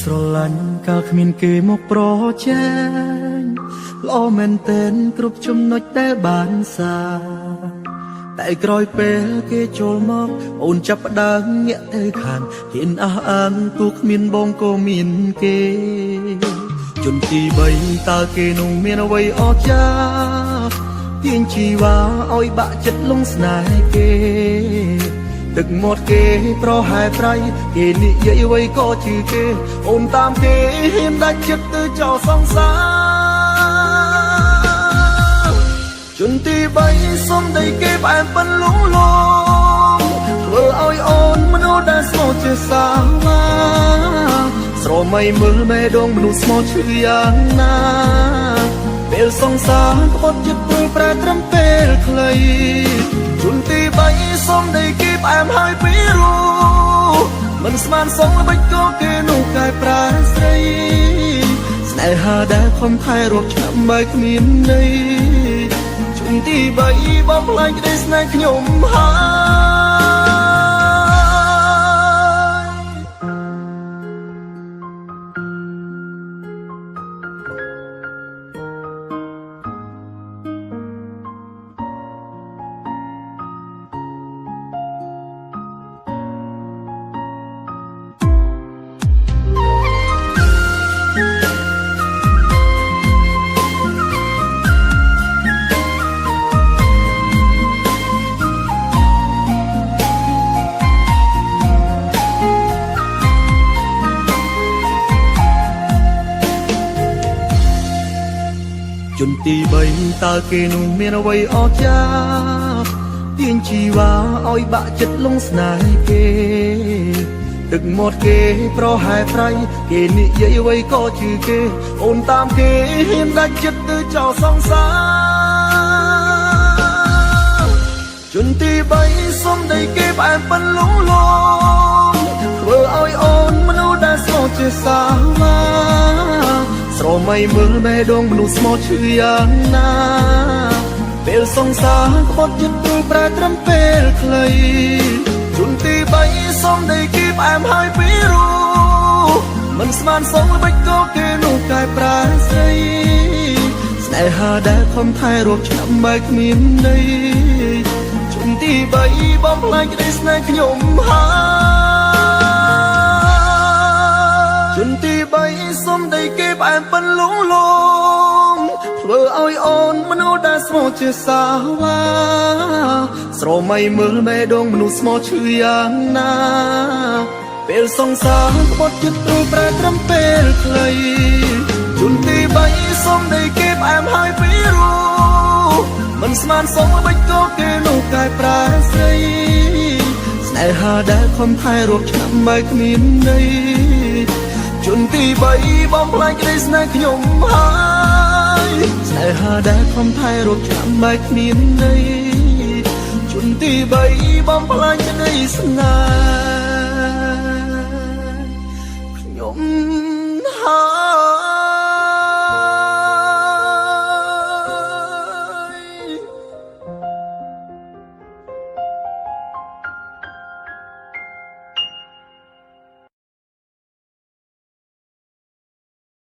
ស្រឡាញ់កាលគ្មានគេមកប្រជែងល្អមែនទែនគ្រប់ចំណុចដែលបានសាតែក្រោយពេលគេចូលមកអូនចាប់ផ្ដើមញាក់ទៅខាងហ៊ានអះអាងទូគ្មានបងក៏មានគេជន់ទី3តើគេនោះមានអ្វីអស្ចារ្យទាញជីវ៉ាឲ្យបាក់ចិត្តលងស្នេហ៍គេ ទឹកមាត់គេប្រហែលប្រៃគេនិយាយអ្វីក៏ជឿគេ អូនតាមគេហ៊ានដាច់ចិត្តទៅចោលសង្សារជន់ទី3សុំដីគេផ្អែមប៉ិនលងលងធ្វើឲ្យអូនមនុស្សដែលស្មោះជាសាមាស្រមៃមើលមេដងមនុស្សស្មោះឈឺយ៉ាងណាពេលសង្សារក្បត់ចិត្តព្រួយប្រែត្រឹមពេលខ្លីជន់ទី3 ស្មានសងល្បិចក៏គេនោះកែប្រែស្រីស្នេហាដែលខំថែរកឆ្នាំបែកគ្មានន័យជន់ទី3បំផ្លាញក្តីស្នេហ៍ខ្ញុំហើយ ជន់ទី3តើគេនោះមានអ្វីអស្ចារ្យទាញជីវ៉ាឲ្យបាក់ចិត្តលងស្នេហ៍គេទឹកមាត់គេប្រហែលប្រៃគេនិយាយអ្វីក៏ជឿគេ អូនតាមគេហ៊ានដាច់ចិត្តទៅចោលសង្សារជន់ទី3សុំដីគេផ្អែមប៉ិនលងលងធ្វើឲ្យអូនមនុស្សដែលស្មោះជាសាមាស្រ មៃមើលមេដងមនុស្សស្មោះឈឺយ៉ាងណាពេលសង្សារក្បត់ចិត្តព្រួយប្រែត្រឹមពេលខ្លីជន់ទី3សុំដីគេផ្អែមហើយពីរੂមិនស្មានសងល្បិចក៏គេនោះកែប្រែស្រីស្នេហាដែលខំថែរកឆ្នាំបែកគ្មានន័យជន់ទី3បំផ្លាញក្តីស្នេហ៍ខ្ញុំហើយ មប៉ិនលងលងធ្វើឲ្យអូនមនុស្សដែលស្មោះជាសាវ៉ាស្រមៃមើលមេដងមនុស្សស្មោះឈឺយ៉ាងណា ពេលសង្សារក្បត់ចិត្តព្រួយប្រែត្រឹមពេលខ្លីជន់ទី3សុំដីគេផ្អែមហើយពីរੂមិនស្មានសងល្បិចក៏គេនោះកែប្រែស្រីស្នេហាដែលខំថែរកឆ្នាំបែកគ្មានន័យ ជន់ទី3បំផ្លាញក្តីស្នេហ៍ខ្ញុំហើយស្នេហាដែលខំថែរកឆ្នាំបែកគ្មានន័យជន់ទី3បំផ្លាញក្តីស្នេហ៍ខ្ញុំ